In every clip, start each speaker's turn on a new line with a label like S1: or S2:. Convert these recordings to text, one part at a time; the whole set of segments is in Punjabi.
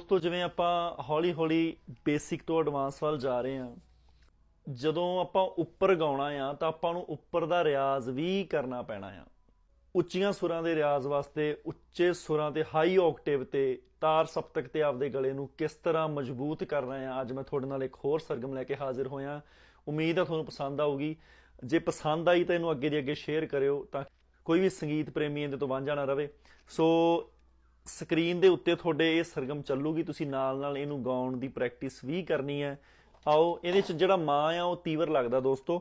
S1: ਦੋਸਤੋ, ਜਿਵੇਂ ਆਪਾਂ ਹੌਲੀ-ਹੌਲੀ ਬੇਸਿਕ ਤੋਂ ਐਡਵਾਂਸ ਵੱਲ ਜਾ ਰਹੇ ਹਾਂ, ਜਦੋਂ ਆਪਾਂ ਉੱਪਰ ਗਾਉਣਾ ਆ, ਤਾਂ ਆਪਾਂ ਨੂੰ ਉੱਪਰ ਦਾ ਰਿਆਜ਼ ਵੀ ਕਰਨਾ ਪੈਣਾ ਆ। ਉੱਚੀਆਂ ਸੁਰਾਂ ਦੇ ਰਿਆਜ਼ ਵਾਸਤੇ, ਉੱਚੇ ਸੁਰਾਂ ਤੇ ਹਾਈ ਆਕਟੇਵ ਤੇ, ਤਾਰ ਸਪਤਕ ਤੇ ਆਪਦੇ ਗਲੇ ਨੂੰ ਕਿਸ ਤਰ੍ਹਾਂ ਮਜ਼ਬੂਤ ਕਰਨਾ ਆ, ਅੱਜ ਮੈਂ ਤੁਹਾਡੇ ਨਾਲ ਇੱਕ ਹੋਰ ਸਰਗਮ ਲੈ ਕੇ ਹਾਜ਼ਰ ਹੋਇਆ। ਉਮੀਦ ਆ ਤੁਹਾਨੂੰ ਪਸੰਦ ਆਊਗੀ। ਜੇ ਪਸੰਦ ਆਈ ਤਾਂ ਇਹਨੂੰ ਅੱਗੇ ਦੀ ਅੱਗੇ ਸ਼ੇਅਰ ਕਰਿਓ ਤਾਂ ਕੋਈ ਵੀ ਸੰਗੀਤ ਪ੍ਰੇਮੀ ਇਹਦੇ ਤੋਂ ਵਾਂਝਾ ਨਾ ਰਵੇ। ਸੋ ਸਕਰੀਨ ਦੇ ਉੱਤੇ ਤੁਹਾਡੇ ਇਹ ਸਰਗਮ ਚੱਲੂਗੀ, ਤੁਸੀਂ ਨਾਲ ਨਾਲ ਇਹਨੂੰ ਗਾਉਣ ਦੀ ਪ੍ਰੈਕਟਿਸ ਵੀ ਕਰਨੀ ਹੈ। ਆਓ, ਇਹਦੇ ਚ ਜਿਹੜਾ ਮਾਂ ਆ, ਉਹ ਤੀਵਰ ਲੱਗਦਾ ਦੋਸਤੋ।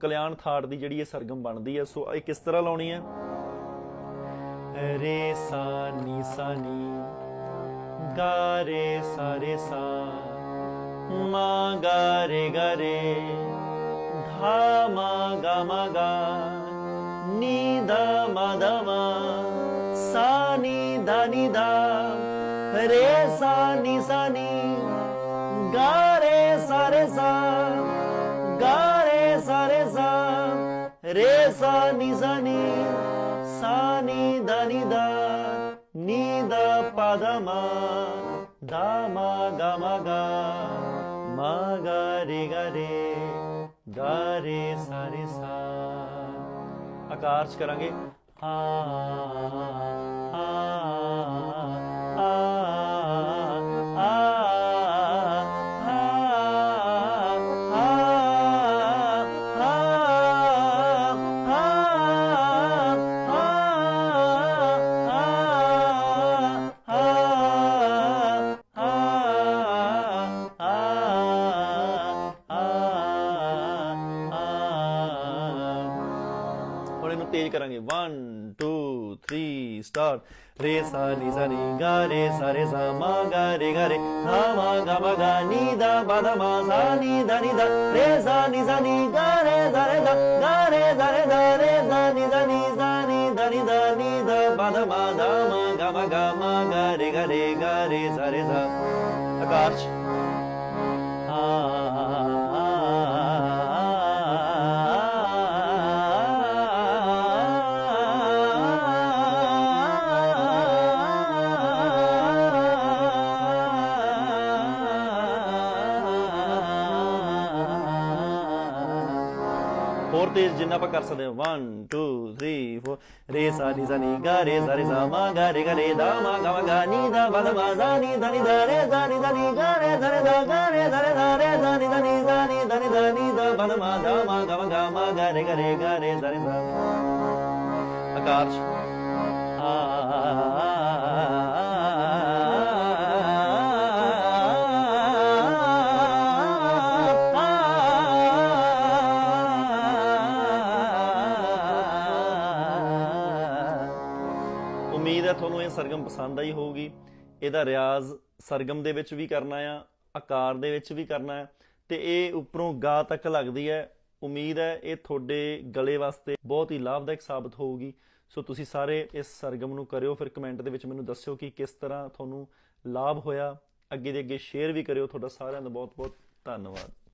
S1: ਕਲਿਆਣ ਥਾੜ ਦੀ ਜਿਹੜੀ ਇਹ ਸਰਗਮ ਬਣਦੀ ਹੈ, ਸੋ ਇਹ ਕਿਸ ਤਰ੍ਹਾਂ ਲਾਉਣੀ ਹੈ? ਰੇ ਸਾ ਨੀ ਸਾ ਨੀ ਗਾ ਰੇ, ਸਾ ਰੇ, ਸਾ। ਮਾ, ਗਾ ਰੇ ਗਾ ਰੇ, ਧਾ, ਮਾ, ਗਾ ਮਾ, ਗਾ। ਨੀ, ਦਾ, ਮਾ ਦਾ, ਮਾ। ਰੇ ਸਾ ਨੀ ਸਾ ਨੀ ਗਾ ਰੇ ਸਾ ਰੇ ਸਾ ਗਾ ਰੇ ਸਾ ਰੇ ਸਾ ਰੇ ਸਾ ਨੀ ਸਾ ਨੀ ਸਾ ਨੀ ਦਾ ਨੀ ਦਾ ਨੀ ਦਾ ਪਾ ਦਾ ਮਾ ਦਾ ਮਾ ਗਾ ਸਾ। ਆਕਾਰ ਚ ਕਰਾਂਗੇ ਆ ਹੁਣ ਇਹਨੂੰ ਤੇਜ਼ ਕਰਾਂਗੇ 1 2 3 ਸਟਾਰਟ ਰੇ ਸਾ ਨੀ ਸਾ ਨੀ ਗਾ ਰੇ ਸਾ ਰੇ ਸਾ ਮਾ ਗਾ ਰੇ ਗਾ ਰੇ ਧਾ ਮਾ ਗਾ ਮਾ ਗਾ ਨੀ ਦਾ ਪਾ ਦਾ ਮਾ ਸਾ ਨੀ ਦਾ ਨੀ ਦਾ ਰੇ ਸਾ ਨੀ ਸਾ ਨੀ ਗਾ ਰੇ ਸਾ ਰੇ ਦਾ ਗਾ ਰੇ ਸਾ ਰੇ ਦਾ ਰੇ ਸਾ ਨੀ ਸਾ ਨੀ ਸਾ ਨੀ ਦਾ ਨੀ ਦਾ ਨੀ ਦਾ ਪਾ ਦਾ ਮਾ ਦਾ ਮਾ ਗਾ ਮਾ ਗਾ ਮਾ ਗਾ ਰੇ ਗਾ ਰੇ ਗਾ ਰੇ ਸਾ ਰੇ ਸਾ ਆਕਾਰ ਹੋਰ ਤੇਜ਼ ਜਿੰਨਾ ਆਪਾਂ ਕਰ ਸਕਦੇ ਹਾਂ। 1 2 3 4 ਰੇ ਸਾ ਨੀ ਸਾ, ਨੀ, ਗਾ, ਰੇ ਸਾ ਰੇ ਸਾ, ਮਾ, ਗਾ, ਰੇ ਗਾ, ਰੇ ਦਾ, ਮਾ, ਗਾ ਮਾ, ਗਾ, ਨੀ ਦਾ ਬਾ ਦਾ ਮਾ, ਸਾ, ਨੀ ਦਾ ਨੀ, ਦਾ, ਰੇ ਸਾ ਨੀ ਦਾ ਨੀ, ਗਾ, ਰੇ ਸਾ, ਰੇ ਦਾ, ਗਾ, ਰੇ ਸਾ, ਰੇ ਦਾ, ਰੇ ਸਾ ਨੀ ਦਾ ਨੀ, ਸਾ, ਨੀ ਦਾ ਨੀ ਦਾ ਨੀ ਦਾ ਬਾ ਦਾ ਮਾ ਦਾ ਮਾ, ਗਾ ਮਾ ਗਾ ਮਾ, ਗਾ, ਰੇ ਗਾ ਰੇ ਗਾ, ਰੇ ਸਾ ਰੇ ਸਾ। ਆਕਾਰ ਉਮੀਦ ਹੈ ਤੁਹਾਨੂੰ ਇਹ ਸਰਗਮ ਪਸੰਦ ਆਈ ਹੋਊਗੀ। ਇਹਦਾ ਰਿਆਜ਼ ਸਰਗਮ ਦੇ ਵਿੱਚ ਵੀ ਕਰਨਾ ਆ, ਆਕਾਰ ਦੇ ਵਿੱਚ ਵੀ ਕਰਨਾ ਹੈ ਤੇ ਇਹ ਉੱਪਰੋਂ ਗਾ ਤੱਕ ਲੱਗਦੀ ਹੈ। ਉਮੀਦ ਹੈ ਇਹ ਤੁਹਾਡੇ ਗਲੇ ਵਾਸਤੇ ਬਹੁਤ ਹੀ ਲਾਭਦਾਇਕ ਸਾਬਤ ਹੋਊਗੀ। ਸੋ ਤੁਸੀਂ ਸਾਰੇ ਇਸ ਸਰਗਮ ਨੂੰ ਕਰਿਓ, ਫਿਰ ਕਮੈਂਟ ਦੇ ਵਿੱਚ ਮੈਨੂੰ ਦੱਸਿਓ ਕਿ ਕਿਸ ਤਰ੍ਹਾਂ ਤੁਹਾਨੂੰ ਲਾਭ ਹੋਇਆ। ਅੱਗੇ ਦੇ ਅੱਗੇ ਸ਼ੇਅਰ ਵੀ ਕਰਿਓ। ਤੁਹਾਡਾ ਸਾਰਿਆਂ ਦਾ ਬਹੁਤ ਬਹੁਤ ਧੰਨਵਾਦ।